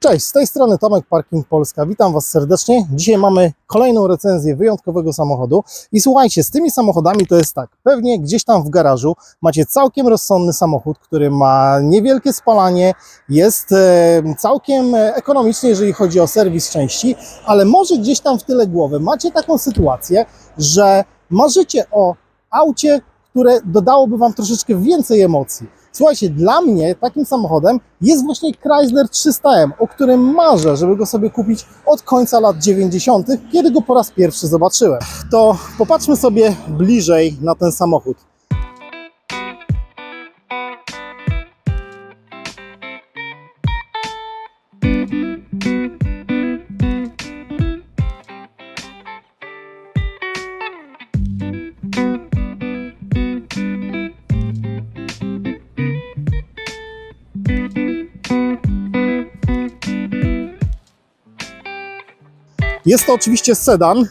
Cześć, z tej strony Tomek Parking Polska. Witam Was serdecznie. Dzisiaj mamy kolejną recenzję wyjątkowego samochodu. I słuchajcie, z tymi samochodami to jest tak. Pewnie gdzieś tam w garażu macie całkiem rozsądny samochód, który ma niewielkie spalanie, jest e, całkiem ekonomiczny, jeżeli chodzi o serwis części, ale może gdzieś tam w tyle głowy macie taką sytuację, że marzycie o aucie, które dodałoby Wam troszeczkę więcej emocji. Słuchajcie, dla mnie takim samochodem jest właśnie Chrysler 300M, o którym marzę, żeby go sobie kupić od końca lat 90., kiedy go po raz pierwszy zobaczyłem. To popatrzmy sobie bliżej na ten samochód. Jest to oczywiście sedan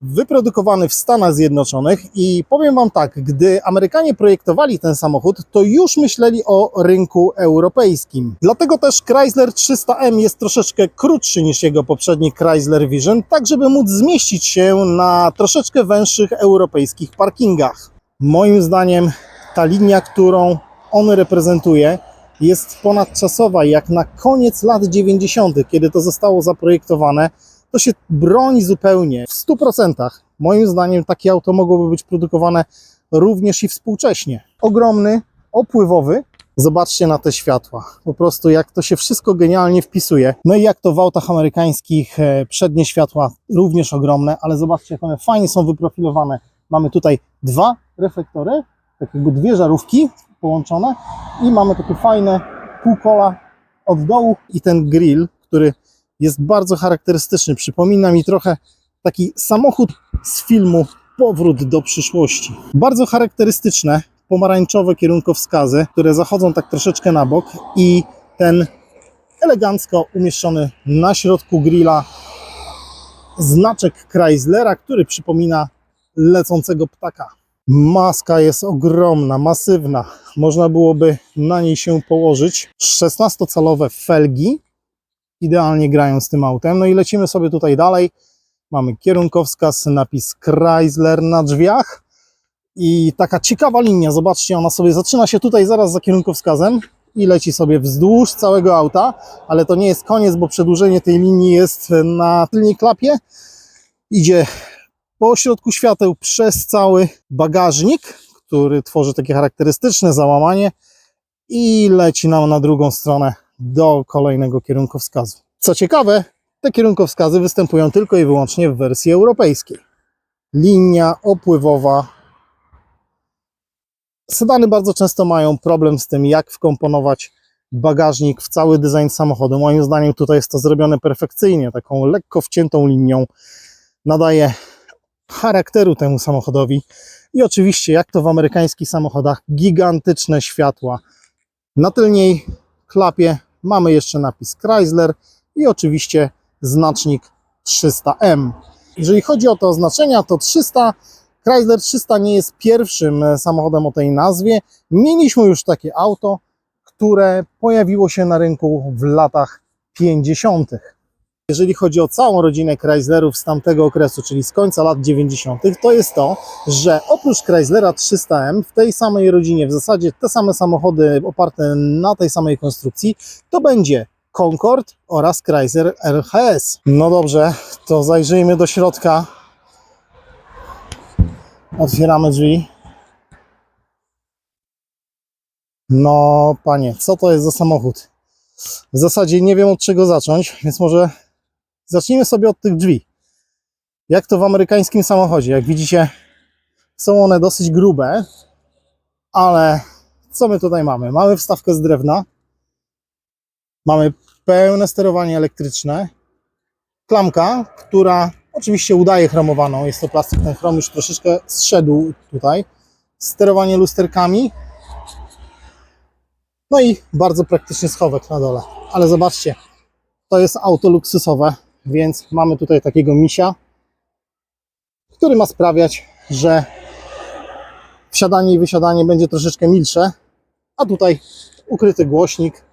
wyprodukowany w Stanach Zjednoczonych i powiem Wam tak, gdy Amerykanie projektowali ten samochód, to już myśleli o rynku europejskim. Dlatego też Chrysler 300M jest troszeczkę krótszy niż jego poprzedni Chrysler Vision, tak żeby móc zmieścić się na troszeczkę węższych europejskich parkingach. Moim zdaniem ta linia, którą on reprezentuje, jest ponadczasowa, jak na koniec lat 90., kiedy to zostało zaprojektowane to się broni zupełnie w 100%. Moim zdaniem takie auto mogłoby być produkowane również i współcześnie. Ogromny, opływowy. Zobaczcie na te światła. Po prostu jak to się wszystko genialnie wpisuje. No i jak to w autach amerykańskich e, przednie światła również ogromne, ale zobaczcie jak one fajnie są wyprofilowane. Mamy tutaj dwa reflektory, tak jakby dwie żarówki połączone i mamy takie fajne półkola od dołu i ten grill, który jest bardzo charakterystyczny. Przypomina mi trochę taki samochód z filmu Powrót do przyszłości. Bardzo charakterystyczne pomarańczowe kierunkowskazy, które zachodzą tak troszeczkę na bok i ten elegancko umieszczony na środku grilla znaczek Chryslera, który przypomina lecącego ptaka. Maska jest ogromna, masywna. Można byłoby na niej się położyć. 16-calowe felgi, idealnie grają z tym autem. No i lecimy sobie tutaj dalej. Mamy kierunkowskaz, napis Chrysler na drzwiach i taka ciekawa linia, zobaczcie, ona sobie zaczyna się tutaj zaraz za kierunkowskazem i leci sobie wzdłuż całego auta, ale to nie jest koniec, bo przedłużenie tej linii jest na tylnej klapie. Idzie po środku świateł przez cały bagażnik, który tworzy takie charakterystyczne załamanie i leci nam na drugą stronę do kolejnego kierunkowskazu. Co ciekawe, te kierunkowskazy występują tylko i wyłącznie w wersji europejskiej. Linia opływowa. Sedany bardzo często mają problem z tym, jak wkomponować bagażnik w cały design samochodu. Moim zdaniem tutaj jest to zrobione perfekcyjnie, taką lekko wciętą linią. Nadaje charakteru temu samochodowi. I oczywiście, jak to w amerykańskich samochodach, gigantyczne światła. Na tylniej klapie mamy jeszcze napis Chrysler i oczywiście znacznik 300M. Jeżeli chodzi o te oznaczenia, to 300, Chrysler 300 nie jest pierwszym e, samochodem o tej nazwie. Mieliśmy już takie auto, które pojawiło się na rynku w latach 50. Jeżeli chodzi o całą rodzinę Chryslerów z tamtego okresu, czyli z końca lat 90., to jest to, że oprócz Chryslera 300M w tej samej rodzinie, w zasadzie te same samochody oparte na tej samej konstrukcji, to będzie Concorde oraz Chrysler RHS. No dobrze, to zajrzyjmy do środka. Otwieramy drzwi. No, panie, co to jest za samochód? W zasadzie nie wiem od czego zacząć, więc może zacznijmy sobie od tych drzwi. Jak to w amerykańskim samochodzie? Jak widzicie, są one dosyć grube, ale co my tutaj mamy? Mamy wstawkę z drewna, mamy pełne sterowanie elektryczne, klamka, która oczywiście udaje chromowaną, jest to plastik, ten chrom już troszeczkę zszedł tutaj, sterowanie lusterkami, no i bardzo praktyczny schowek na dole. Ale zobaczcie, to jest auto luksusowe, więc mamy tutaj takiego misia, który ma sprawiać, że wsiadanie i wysiadanie będzie troszeczkę milsze, a tutaj ukryty głośnik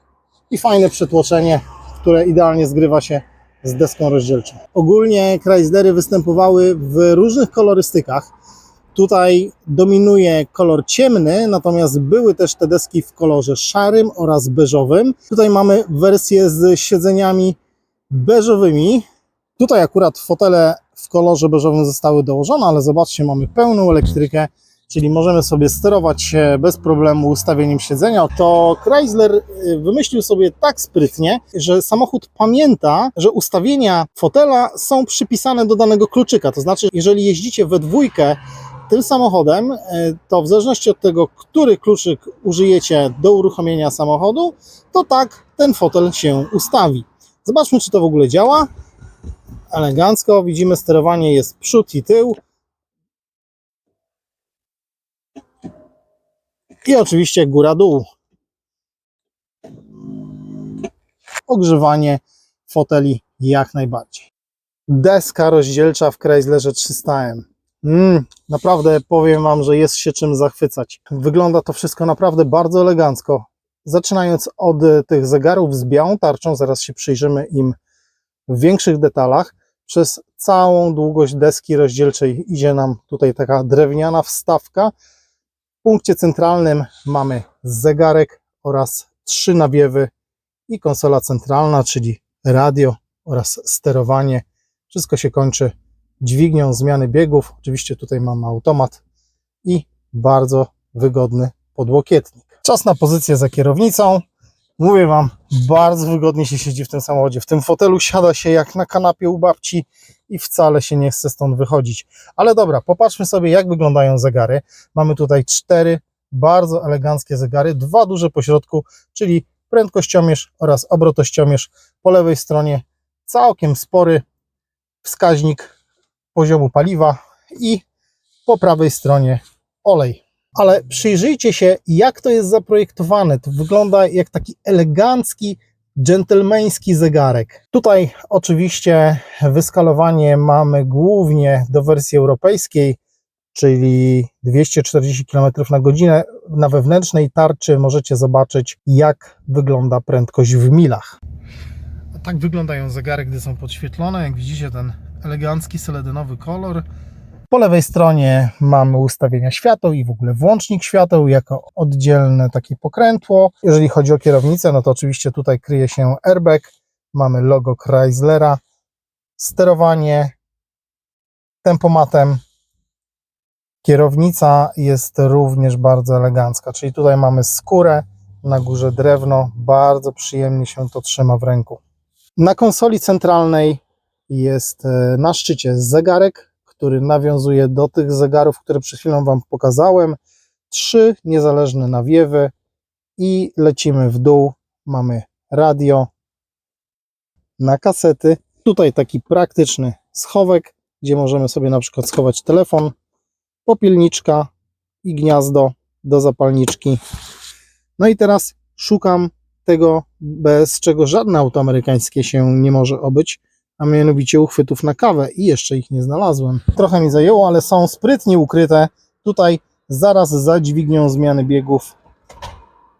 i fajne przetłoczenie, które idealnie zgrywa się z deską rozdzielczą. Ogólnie Chryslery występowały w różnych kolorystykach. Tutaj dominuje kolor ciemny, natomiast były też te deski w kolorze szarym oraz beżowym. Tutaj mamy wersję z siedzeniami beżowymi. Tutaj akurat fotele w kolorze beżowym zostały dołożone, ale zobaczcie, mamy pełną elektrykę, czyli możemy sobie sterować bez problemu ustawieniem siedzenia. To Chrysler y, wymyślił sobie tak sprytnie, że samochód pamięta, że ustawienia fotela są przypisane do danego kluczyka. To znaczy, jeżeli jeździcie we dwójkę tym samochodem, y, to w zależności od tego, który kluczyk użyjecie do uruchomienia samochodu, to tak ten fotel się ustawi. Zobaczmy, czy to w ogóle działa. Elegancko, widzimy sterowanie jest przód i tył. I oczywiście góra-dół. Ogrzewanie foteli jak najbardziej. Deska rozdzielcza w Chryslerze 300M. Mm, naprawdę powiem Wam, że jest się czym zachwycać. Wygląda to wszystko naprawdę bardzo elegancko. Zaczynając od e, tych zegarów z białą tarczą, zaraz się przyjrzymy im w większych detalach. Przez całą długość deski rozdzielczej idzie nam tutaj taka drewniana wstawka. W punkcie centralnym mamy zegarek oraz trzy nawiewy i konsola centralna, czyli radio oraz sterowanie. Wszystko się kończy dźwignią zmiany biegów. Oczywiście tutaj mamy automat i bardzo wygodny podłokietnik. Czas na pozycję za kierownicą. Mówię Wam, bardzo wygodnie się siedzi w tym samochodzie. W tym fotelu siada się jak na kanapie u babci i wcale się nie chce stąd wychodzić. Ale dobra, popatrzmy sobie, jak wyglądają zegary. Mamy tutaj cztery bardzo eleganckie zegary, dwa duże po środku, czyli prędkościomierz oraz obrotościomierz. Po lewej stronie całkiem spory wskaźnik poziomu paliwa i po prawej stronie olej. Ale przyjrzyjcie się, jak to jest zaprojektowane. To wygląda jak taki elegancki, dżentelmeński zegarek. Tutaj oczywiście wyskalowanie mamy głównie do wersji europejskiej, czyli 240 km na godzinę. Na wewnętrznej tarczy możecie zobaczyć, jak wygląda prędkość w milach. Tak wyglądają zegary, gdy są podświetlone. Jak widzicie, ten elegancki seledynowy kolor. Po lewej stronie mamy ustawienia świateł i w ogóle włącznik świateł jako oddzielne takie pokrętło. Jeżeli chodzi o kierownicę, no to oczywiście tutaj kryje się airbag. Mamy logo Chryslera, sterowanie tempomatem. Kierownica jest również bardzo elegancka, czyli tutaj mamy skórę, na górze drewno, bardzo przyjemnie się to trzyma w ręku. Na konsoli centralnej jest e, na szczycie zegarek, który nawiązuje do tych zegarów, które przed chwilą Wam pokazałem. Trzy niezależne nawiewy i lecimy w dół. Mamy radio na kasety. Tutaj taki praktyczny schowek, gdzie możemy sobie na przykład schować telefon, popielniczka i gniazdo do zapalniczki. No i teraz szukam tego, bez czego żadne auto amerykańskie się nie może obyć, a mianowicie uchwytów na kawę i jeszcze ich nie znalazłem. Trochę mi zajęło, ale są sprytnie ukryte tutaj zaraz za dźwignią zmiany biegów.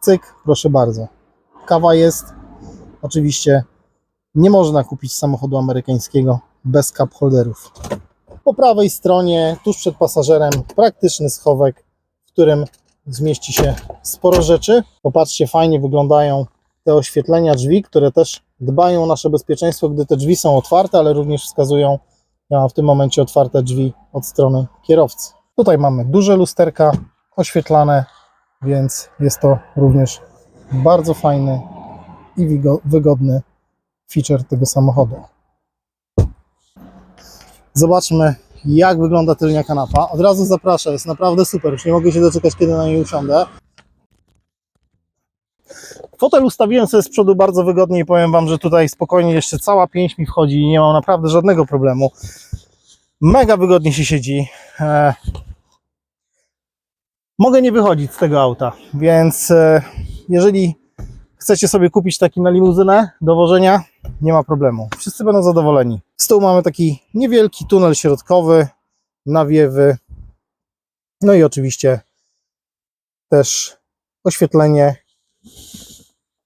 Cyk, proszę bardzo. Kawa jest. Oczywiście nie można kupić samochodu amerykańskiego bez cup holderów. Po prawej stronie, tuż przed pasażerem, praktyczny schowek, w którym zmieści się sporo rzeczy. Popatrzcie, fajnie wyglądają te oświetlenia drzwi, które też dbają o nasze bezpieczeństwo, gdy te drzwi są otwarte, ale również wskazują, ja mam w tym momencie otwarte drzwi od strony kierowcy. Tutaj mamy duże lusterka oświetlane, więc jest to również bardzo fajny i wygodny feature tego samochodu. Zobaczmy, jak wygląda tylnia kanapa. Od razu zapraszam, jest naprawdę super. Już nie mogę się doczekać, kiedy na niej usiądę. Fotel ustawiłem sobie z przodu bardzo wygodnie i powiem Wam, że tutaj spokojnie jeszcze cała pięść mi wchodzi i nie mam naprawdę żadnego problemu. Mega wygodnie się siedzi. E, mogę nie wychodzić z tego auta, więc e, jeżeli chcecie sobie kupić taki na limuzynę do wożenia, nie ma problemu. Wszyscy będą zadowoleni. Z tyłu mamy taki niewielki tunel środkowy, nawiewy, no i oczywiście też oświetlenie,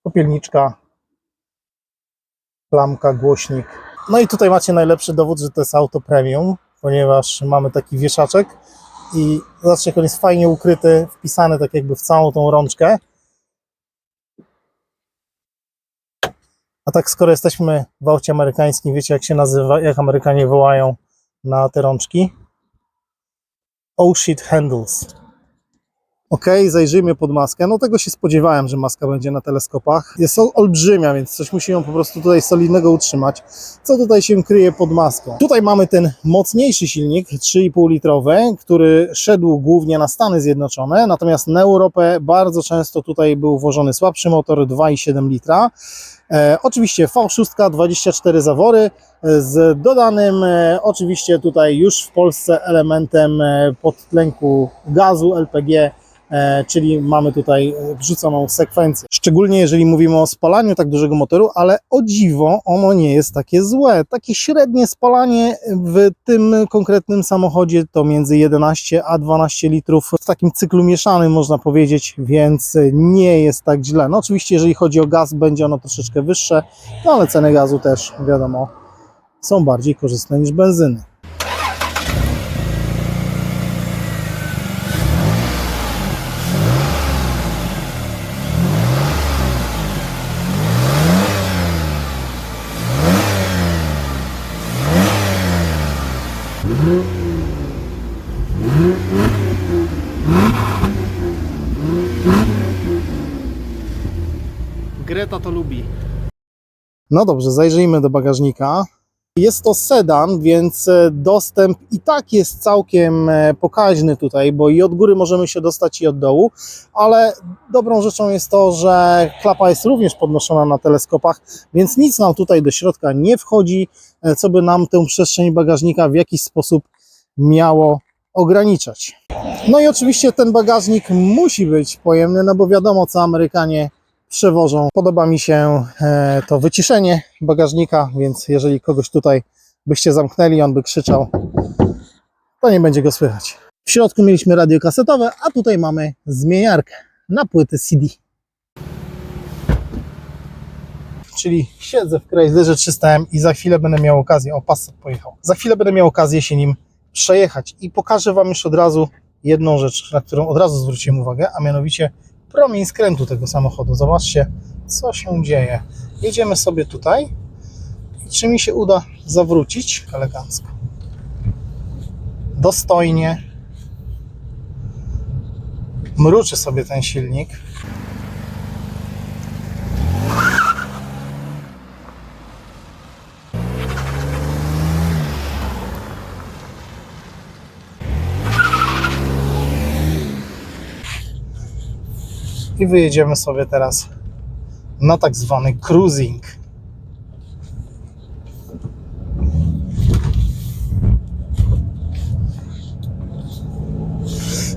popielniczka klamka, głośnik. No i tutaj macie najlepszy dowód, że to jest auto premium, ponieważ mamy taki wieszaczek i zobaczcie, jak on jest fajnie ukryty, wpisany tak jakby w całą tą rączkę. A tak skoro jesteśmy w aucie amerykańskim, wiecie jak się nazywa, jak Amerykanie wołają na te rączki? Oh shit handles. Ok, zajrzyjmy pod maskę. No tego się spodziewałem, że maska będzie na teleskopach. Jest ol- olbrzymia, więc coś musi ją po prostu tutaj solidnego utrzymać. Co tutaj się kryje pod maską? Tutaj mamy ten mocniejszy silnik, 3,5 litrowy, który szedł głównie na Stany Zjednoczone, natomiast na Europę bardzo często tutaj był włożony słabszy motor 2,7 litra. E, oczywiście V6, 24 zawory, e, z dodanym e, oczywiście tutaj już w Polsce elementem e, podtlenku gazu LPG, czyli mamy tutaj e, wrzuconą sekwencję. Szczególnie jeżeli mówimy o spalaniu tak dużego motoru, ale o dziwo ono nie jest takie złe. Takie średnie spalanie w tym konkretnym samochodzie to między 11 a 12 litrów w takim cyklu mieszanym można powiedzieć, więc nie jest tak źle. No oczywiście jeżeli chodzi o gaz będzie ono troszeczkę wyższe, no ale ceny gazu też wiadomo są bardziej korzystne niż benzyny. Greta to lubi. No dobrze, zajrzyjmy do bagażnika. Jest to sedan, więc e, dostęp i tak jest całkiem e, pokaźny tutaj, bo i od góry możemy się dostać i od dołu, ale dobrą rzeczą jest to, że klapa jest również podnoszona na teleskopach, więc nic nam tutaj do środka nie wchodzi, e, co by nam tę przestrzeń bagażnika w jakiś sposób miało ograniczać. No i oczywiście ten bagażnik musi być pojemny, no bo wiadomo co Amerykanie przewożą. Podoba mi się e, to wyciszenie bagażnika, więc jeżeli kogoś tutaj byście zamknęli, on by krzyczał, to nie będzie go słychać. W środku mieliśmy radio kasetowe, a tutaj mamy zmieniarkę na płyty CD. Czyli siedzę w Chryslerze 300M i za chwilę będę miał okazję, o Passat pojechał, za chwilę będę miał okazję się nim przejechać i pokażę Wam już od razu jedną rzecz, na którą od razu zwróciłem uwagę, a mianowicie promień skrętu tego samochodu. Zobaczcie, co się dzieje. Jedziemy sobie tutaj. Czy mi się uda zawrócić elegancko? Dostojnie. Mruczy sobie ten silnik. I wyjedziemy sobie teraz na tak zwany cruising.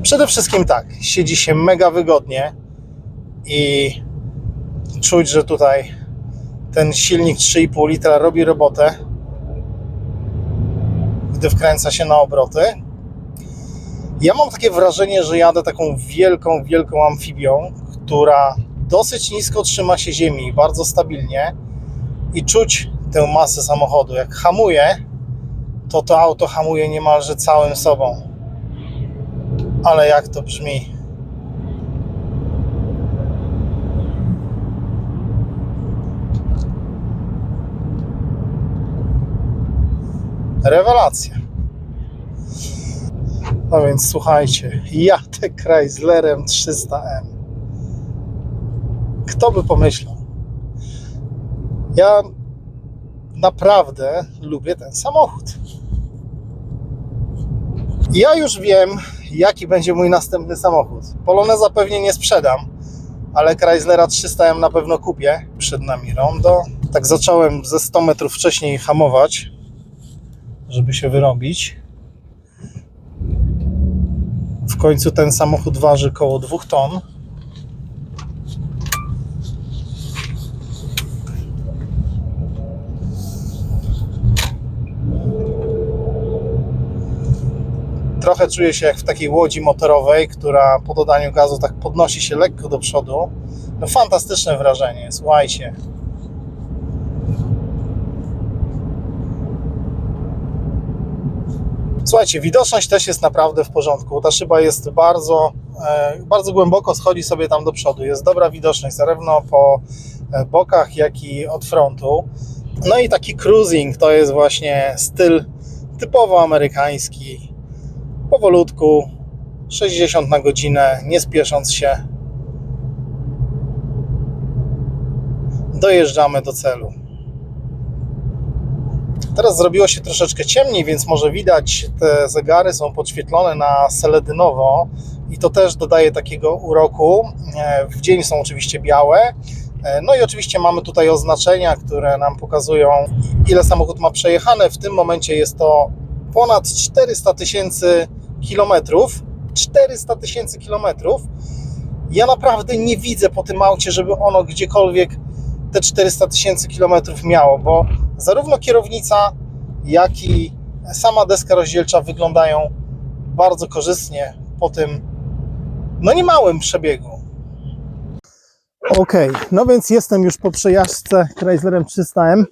Przede wszystkim tak, siedzi się mega wygodnie i czuć, że tutaj ten silnik 3,5 litra robi robotę, gdy wkręca się na obroty. Ja mam takie wrażenie, że jadę taką wielką, wielką amfibią, która dosyć nisko trzyma się ziemi, bardzo stabilnie i czuć tę masę samochodu. Jak hamuje, to to auto hamuje niemalże całym sobą. Ale jak to brzmi? Rewelacja. No więc słuchajcie, jadę Chryslerem 300M. Kto by pomyślał? Ja naprawdę lubię ten samochód. Ja już wiem, jaki będzie mój następny samochód. Poloneza pewnie nie sprzedam, ale Chryslera 300M na pewno kupię. Przed nami rondo. Tak zacząłem ze 100 metrów wcześniej hamować, żeby się wyrobić. W końcu ten samochód waży około 2 ton. trochę czuję się jak w takiej łodzi motorowej, która po dodaniu gazu tak podnosi się lekko do przodu. No fantastyczne wrażenie, słuchajcie. Słuchajcie, widoczność też jest naprawdę w porządku. Ta szyba jest bardzo, e, bardzo głęboko schodzi sobie tam do przodu. Jest dobra widoczność zarówno po e, bokach, jak i od frontu. No i taki cruising to jest właśnie styl typowo amerykański, Powolutku, 60 na godzinę, nie spiesząc się. Dojeżdżamy do celu. Teraz zrobiło się troszeczkę ciemniej, więc może widać, te zegary są podświetlone na seledynowo i to też dodaje takiego uroku. E, W dzień są oczywiście białe. E, No i oczywiście mamy tutaj oznaczenia, które nam pokazują, ile samochód ma przejechane. W tym momencie jest to ponad 400 tysięcy kilometrów. 400 tysięcy kilometrów. Ja naprawdę nie widzę po tym aucie, żeby ono gdziekolwiek te 400 tysięcy kilometrów miało, bo zarówno kierownica, jak i sama deska rozdzielcza wyglądają bardzo korzystnie po tym no niemałym przebiegu. Okej, no więc jestem już po przejażdżce Chryslerem 300M.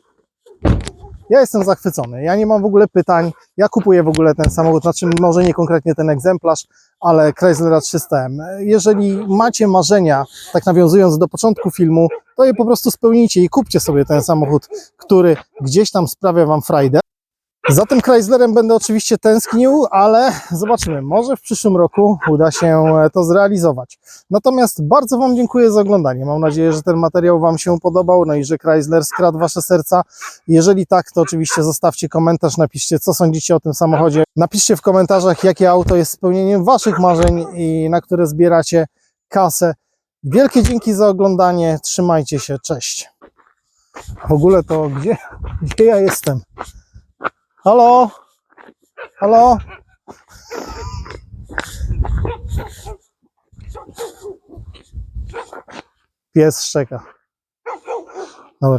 Ja jestem zachwycony. Ja nie mam w ogóle pytań. Ja kupuję w ogóle ten samochód, znaczy może nie konkretnie ten egzemplarz, ale Chryslera 300M. Jeżeli macie marzenia, tak nawiązując do początku filmu, to je po prostu spełnijcie i kupcie sobie ten samochód, który gdzieś tam sprawia Wam frajdę. Za tym Chryslerem będę oczywiście tęsknił, ale zobaczymy. Może w przyszłym roku uda się to zrealizować. Natomiast bardzo Wam dziękuję za oglądanie. Mam nadzieję, że ten materiał Wam się podobał, no i że Chrysler skradł Wasze serca. Jeżeli tak, to oczywiście zostawcie komentarz, napiszcie, co sądzicie o tym samochodzie. Napiszcie w komentarzach, jakie auto jest spełnieniem Waszych marzeń i na które zbieracie kasę. Wielkie dzięki za oglądanie. Trzymajcie się. Cześć. W ogóle to gdzie, gdzie ja jestem? Halo? Halo? Pies szczeka. Dobra.